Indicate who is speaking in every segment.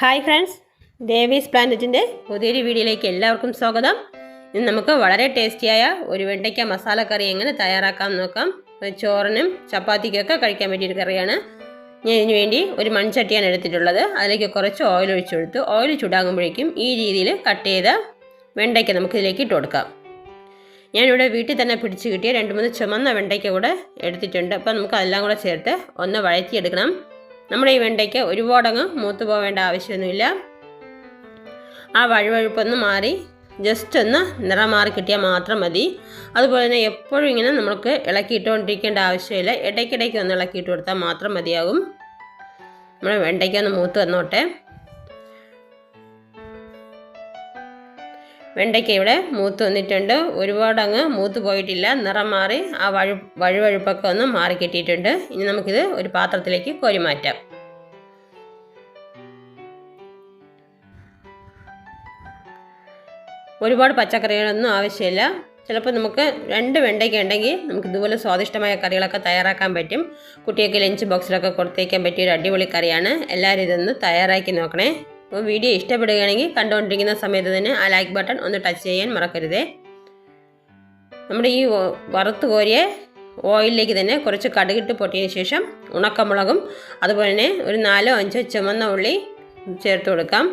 Speaker 1: hi friends Devis പ്ലാനറ്റിൻ്റെ
Speaker 2: പുതിയൊരു വീഡിയോയിലേക്ക് എല്ലാവർക്കും സ്വാഗതം ഇന്ന് നമുക്ക് വളരെ ടേസ്റ്റിയായ ഒരു വെണ്ടയ്ക്ക മസാല കറി എങ്ങനെ തയ്യാറാക്കാം നോക്കാം ചോറിനും ചപ്പാത്തിക്കൊക്കെ കഴിക്കാൻ പറ്റിയൊരു കറിയാണ് ഞാൻ ഇതിനു വേണ്ടി ഒരു മൺചട്ടിയാണ് എടുത്തിട്ടുള്ളത് അതിലേക്ക് കുറച്ച് ഓയിൽ ഒഴിച്ചു കൊടുത്ത് ഓയിൽ ചൂടാകുമ്പോഴേക്കും ഈ രീതിയിൽ കട്ട് ചെയ്ത വെണ്ടയ്ക്ക നമുക്ക് ഇതിലേക്ക് ഇട്ട് കൊടുക്കാം ഞാനിവിടെ വീട്ടിൽ തന്നെ പിടിച്ച് കിട്ടിയ രണ്ട് മൂന്ന് ചുമന്ന വെണ്ടയ്ക്ക കൂടെ എടുത്തിട്ടുണ്ട് അപ്പോൾ നമുക്ക് അതെല്ലാം കൂടെ ചേർത്ത് ഒന്ന് വഴറ്റിയെടുക്കണം നമ്മുടെ ഈ വെണ്ടയ്ക്ക് ഒരുപാടങ്ങ് മൂത്ത് പോവേണ്ട ആവശ്യമൊന്നുമില്ല ആ വഴുവഴുപ്പൊന്ന് മാറി ജസ്റ്റ് ഒന്ന് നിറം മാറി കിട്ടിയാൽ മാത്രം മതി അതുപോലെ തന്നെ എപ്പോഴും ഇങ്ങനെ നമുക്ക് ഇളക്കിയിട്ടുകൊണ്ടിരിക്കേണ്ട ആവശ്യമില്ല ഇടയ്ക്കിടയ്ക്ക് ഒന്ന് ഇളക്കിയിട്ട് കൊടുത്താൽ മാത്രം മതിയാകും നമ്മുടെ വെണ്ടയ്ക്കൊന്ന് മൂത്ത് വന്നോട്ടെ വെണ്ടയ്ക്ക ഇവിടെ മൂത്ത് വന്നിട്ടുണ്ട് ഒരുപാട് അങ്ങ് മൂത്ത് പോയിട്ടില്ല നിറം മാറി ആ വഴു വഴുവഴുപ്പൊക്കെ ഒന്ന് മാറി കിട്ടിയിട്ടുണ്ട് ഇനി നമുക്കിത് ഒരു പാത്രത്തിലേക്ക് കോരി മാറ്റാം ഒരുപാട് പച്ചക്കറികളൊന്നും ആവശ്യമില്ല ചിലപ്പോൾ നമുക്ക് രണ്ട് വെണ്ടയ്ക്ക ഉണ്ടെങ്കിൽ നമുക്ക് ഇതുപോലെ സ്വാദിഷ്ടമായ കറികളൊക്കെ തയ്യാറാക്കാൻ പറ്റും കുട്ടികൾക്ക് ലഞ്ച് ബോക്സിലൊക്കെ കൊടുത്തേക്കാൻ പറ്റിയ ഒരു അടിപൊളി കറിയാണ് എല്ലാവരും ഇതൊന്ന് തയ്യാറാക്കി നോക്കണേ അപ്പോൾ വീഡിയോ ഇഷ്ടപ്പെടുകയാണെങ്കിൽ കണ്ടുകൊണ്ടിരിക്കുന്ന സമയത്ത് തന്നെ ആ ലൈക്ക് ബട്ടൺ ഒന്ന് ടച്ച് ചെയ്യാൻ മറക്കരുതേ നമ്മുടെ ഈ വറുത്ത് കോരിയ ഓയിലിലേക്ക് തന്നെ കുറച്ച് കടുകിട്ട് പൊട്ടിയതിന് ശേഷം ഉണക്കമുളകും അതുപോലെ തന്നെ ഒരു നാലോ അഞ്ചോ ചുമന്ന ഉള്ളി ചേർത്ത് കൊടുക്കാം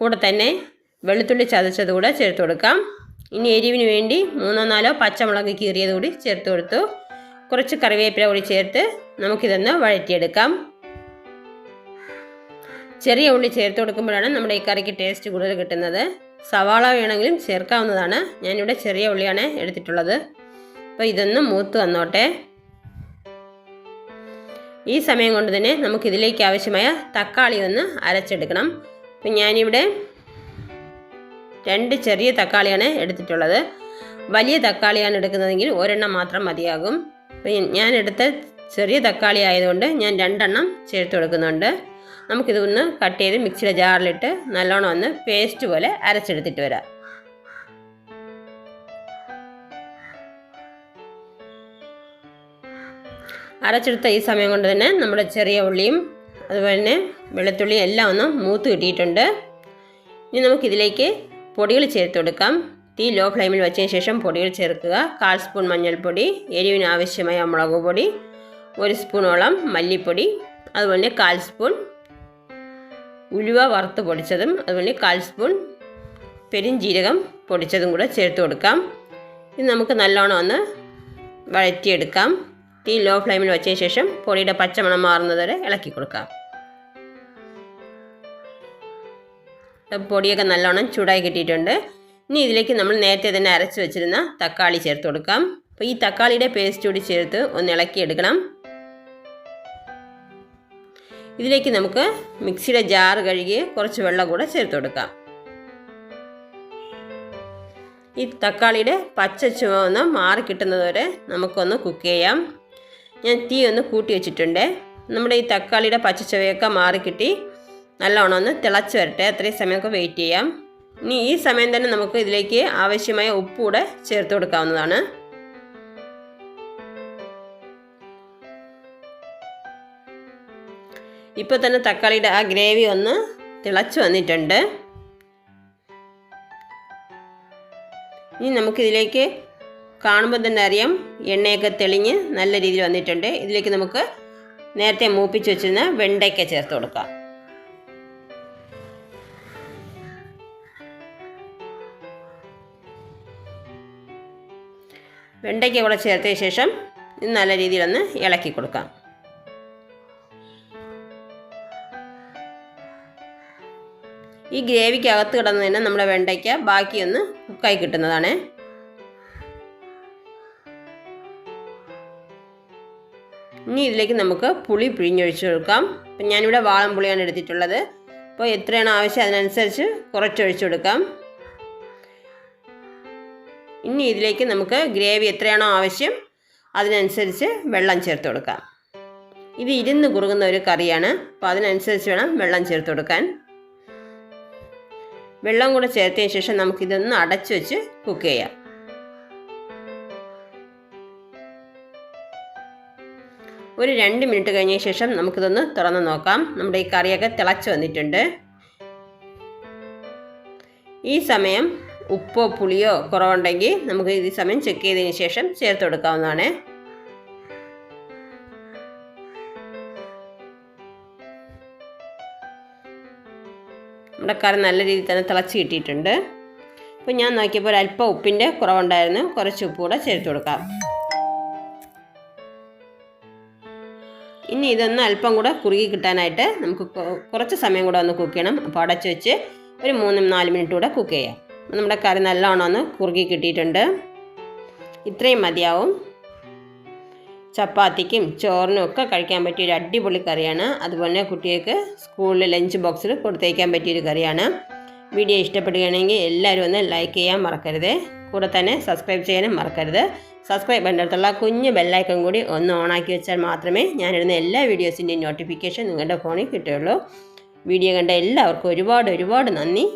Speaker 2: കൂടെ തന്നെ വെളുത്തുള്ളി ചതച്ചത് കൂടെ ചേർത്ത് കൊടുക്കാം ഇനി എരിവിന് വേണ്ടി മൂന്നോ നാലോ പച്ചമുളക് കീറിയത് കൂടി ചേർത്ത് കൊടുത്തു കുറച്ച് കറിവേപ്പില കൂടി ചേർത്ത് നമുക്കിതൊന്ന് വഴറ്റിയെടുക്കാം ചെറിയ ഉള്ളി ചേർത്ത് കൊടുക്കുമ്പോഴാണ് നമ്മുടെ ഈ കറിക്ക് ടേസ്റ്റ് കൂടുതൽ കിട്ടുന്നത് സവാള വേണമെങ്കിലും ചേർക്കാവുന്നതാണ് ഞാനിവിടെ ചെറിയ ഉള്ളിയാണ് എടുത്തിട്ടുള്ളത് അപ്പോൾ ഇതൊന്ന് മൂത്ത് വന്നോട്ടെ ഈ സമയം കൊണ്ട് തന്നെ നമുക്കിതിലേക്ക് ആവശ്യമായ തക്കാളി ഒന്ന് അരച്ചെടുക്കണം അപ്പം ഞാനിവിടെ രണ്ട് ചെറിയ തക്കാളിയാണ് എടുത്തിട്ടുള്ളത് വലിയ തക്കാളിയാണ് എടുക്കുന്നതെങ്കിൽ ഒരെണ്ണം മാത്രം മതിയാകും ഞാൻ എടുത്ത ചെറിയ തക്കാളി ആയതുകൊണ്ട് ഞാൻ രണ്ടെണ്ണം ചേർത്ത് കൊടുക്കുന്നുണ്ട് നമുക്കിത് ഒന്ന് കട്ട് ചെയ്ത് മിക്സിയുടെ ജാറിലിട്ട് നല്ലോണം ഒന്ന് പേസ്റ്റ് പോലെ അരച്ചെടുത്തിട്ട് വരാം അരച്ചെടുത്ത ഈ സമയം കൊണ്ട് തന്നെ നമ്മുടെ ചെറിയ ഉള്ളിയും അതുപോലെ തന്നെ വെളുത്തുള്ളിയും എല്ലാം ഒന്ന് മൂത്ത് കിട്ടിയിട്ടുണ്ട് ഇനി നമുക്കിതിലേക്ക് പൊടികൾ ചേർത്ത് കൊടുക്കാം തീ ലോ ഫ്ലെയിമിൽ വെച്ചതിന് ശേഷം പൊടികൾ ചേർക്കുക കാൽ സ്പൂൺ മഞ്ഞൾപ്പൊടി എരിവിന് ആവശ്യമായ മുളക് പൊടി ഒരു സ്പൂണോളം മല്ലിപ്പൊടി അതുപോലെ കാൽ സ്പൂൺ ഉലുവ വറുത്ത് പൊടിച്ചതും അതുപോലെ കാൽ സ്പൂൺ പെരിഞ്ജീരകം പൊടിച്ചതും കൂടെ ചേർത്ത് കൊടുക്കാം ഇത് നമുക്ക് നല്ലോണം ഒന്ന് വഴറ്റിയെടുക്കാം തീ ലോ ഫ്ലെയിമിൽ വെച്ചതിന് ശേഷം പൊടിയുടെ പച്ചമണം മാറുന്നത് വരെ ഇളക്കി കൊടുക്കാം പൊടിയൊക്കെ നല്ലോണം ചൂടായി കിട്ടിയിട്ടുണ്ട് ഇനി ഇതിലേക്ക് നമ്മൾ നേരത്തെ തന്നെ അരച്ച് വെച്ചിരുന്ന തക്കാളി ചേർത്ത് കൊടുക്കാം അപ്പോൾ ഈ തക്കാളിയുടെ പേസ്റ്റ് കൂടി ചേർത്ത് ഒന്ന് ഇളക്കി ഇതിലേക്ക് നമുക്ക് മിക്സിയുടെ ജാർ കഴുകി കുറച്ച് വെള്ളം കൂടെ ചേർത്ത് കൊടുക്കാം ഈ തക്കാളിയുടെ പച്ച ചുവ ഒന്ന് മാറി കിട്ടുന്നതുവരെ നമുക്കൊന്ന് കുക്ക് ചെയ്യാം ഞാൻ തീ ഒന്ന് കൂട്ടി വെച്ചിട്ടുണ്ട് നമ്മുടെ ഈ തക്കാളിയുടെ പച്ച ചുവയൊക്കെ മാറി കിട്ടി നല്ലോണം ഒന്ന് തിളച്ച് വരട്ടെ അത്രയും സമയമൊക്കെ വെയിറ്റ് ചെയ്യാം ഇനി ഈ സമയം തന്നെ നമുക്ക് ഇതിലേക്ക് ആവശ്യമായ ഉപ്പ് കൂടെ ചേർത്ത് കൊടുക്കാവുന്നതാണ് ഇപ്പോൾ തന്നെ തക്കാളിയുടെ ആ ഗ്രേവി ഒന്ന് തിളച്ച് വന്നിട്ടുണ്ട് ഇനി നമുക്കിതിലേക്ക് കാണുമ്പോൾ തന്നെ അറിയാം എണ്ണയൊക്കെ തെളിഞ്ഞ് നല്ല രീതിയിൽ വന്നിട്ടുണ്ട് ഇതിലേക്ക് നമുക്ക് നേരത്തെ മൂപ്പിച്ച് വെച്ചിരുന്ന വെണ്ടയ്ക്ക ചേർത്ത് കൊടുക്കാം വെണ്ടയ്ക്ക കൂടെ ചേർത്തതിന് ശേഷം നല്ല രീതിയിലൊന്ന് ഇളക്കി കൊടുക്കാം ഈ ഗ്രേവിക്കകത്ത് കിടന്നു തന്നെ നമ്മുടെ വെണ്ടയ്ക്ക ബാക്കിയൊന്ന് കുക്കായി കിട്ടുന്നതാണ് ഇനി ഇതിലേക്ക് നമുക്ക് പുളി പിഴിഞ്ഞൊഴിച്ച് കൊടുക്കാം അപ്പം ഞാനിവിടെ വാളം പുളിയാണ് എടുത്തിട്ടുള്ളത് അപ്പോൾ എത്രയാണ് ആവശ്യം അതിനനുസരിച്ച് കുറച്ചൊഴിച്ചു കൊടുക്കാം ഇനി ഇതിലേക്ക് നമുക്ക് ഗ്രേവി എത്രയാണോ ആവശ്യം അതിനനുസരിച്ച് വെള്ളം ചേർത്ത് കൊടുക്കാം ഇത് ഇരുന്ന് കുറുകുന്ന ഒരു കറിയാണ് അപ്പോൾ അതിനനുസരിച്ച് വേണം വെള്ളം ചേർത്ത് കൊടുക്കാൻ വെള്ളം കൂടെ ചേർത്തതിന് ശേഷം നമുക്കിതൊന്ന് അടച്ച് വെച്ച് കുക്ക് ചെയ്യാം ഒരു രണ്ട് മിനിറ്റ് കഴിഞ്ഞ ശേഷം നമുക്കിതൊന്ന് തുറന്ന് നോക്കാം നമ്മുടെ ഈ കറിയൊക്കെ തിളച്ച് വന്നിട്ടുണ്ട് ഈ സമയം ഉപ്പോ പുളിയോ കുറവുണ്ടെങ്കിൽ നമുക്ക് ഈ സമയം ചെക്ക് ചെയ്തതിന് ശേഷം ചേർത്ത് കൊടുക്കാവുന്നതാണ് നമ്മുടെ കറി നല്ല രീതിയിൽ തന്നെ തിളച്ച് കിട്ടിയിട്ടുണ്ട് അപ്പോൾ ഞാൻ നോക്കിയപ്പോൾ ഒരു അല്പം ഉപ്പിൻ്റെ കുറവുണ്ടായിരുന്നു കുറച്ച് ഉപ്പ് കൂടെ ചേർത്ത് കൊടുക്കാം ഇനി ഇതൊന്ന് അല്പം കൂടെ കുറുകി കിട്ടാനായിട്ട് നമുക്ക് കുറച്ച് സമയം കൂടെ ഒന്ന് കുക്ക് ചെയ്യണം അപ്പോൾ അടച്ച് വെച്ച് ഒരു മൂന്ന് നാല് മിനിറ്റ് കൂടെ കുക്ക് ചെയ്യാം നമ്മുടെ കറി നല്ലോണം ഒന്ന് കുറുകി കിട്ടിയിട്ടുണ്ട് ഇത്രയും മതിയാവും ചപ്പാത്തിക്കും ചോറിനും ഒക്കെ കഴിക്കാൻ പറ്റിയ ഒരു അടിപൊളി കറിയാണ് അതുപോലെ തന്നെ കുട്ടികൾക്ക് സ്കൂളിൽ ലഞ്ച് ബോക്സിൽ കൊടുത്തേക്കാൻ പറ്റിയൊരു കറിയാണ് വീഡിയോ ഇഷ്ടപ്പെടുകയാണെങ്കിൽ എല്ലാവരും ഒന്ന് ലൈക്ക് ചെയ്യാൻ മറക്കരുത് കൂടെ തന്നെ സബ്സ്ക്രൈബ് ചെയ്യാനും മറക്കരുത് സബ്സ്ക്രൈബ് ബട്ടടുത്തുള്ള കുഞ്ഞ് ബെല്ലൈക്കൺ കൂടി ഒന്ന് ഓണാക്കി വെച്ചാൽ മാത്രമേ ഞാനിടുന്ന എല്ലാ വീഡിയോസിൻ്റെയും നോട്ടിഫിക്കേഷൻ നിങ്ങളുടെ ഫോണിൽ കിട്ടുകയുള്ളൂ വീഡിയോ കണ്ട എല്ലാവർക്കും ഒരുപാട് ഒരുപാട് നന്ദി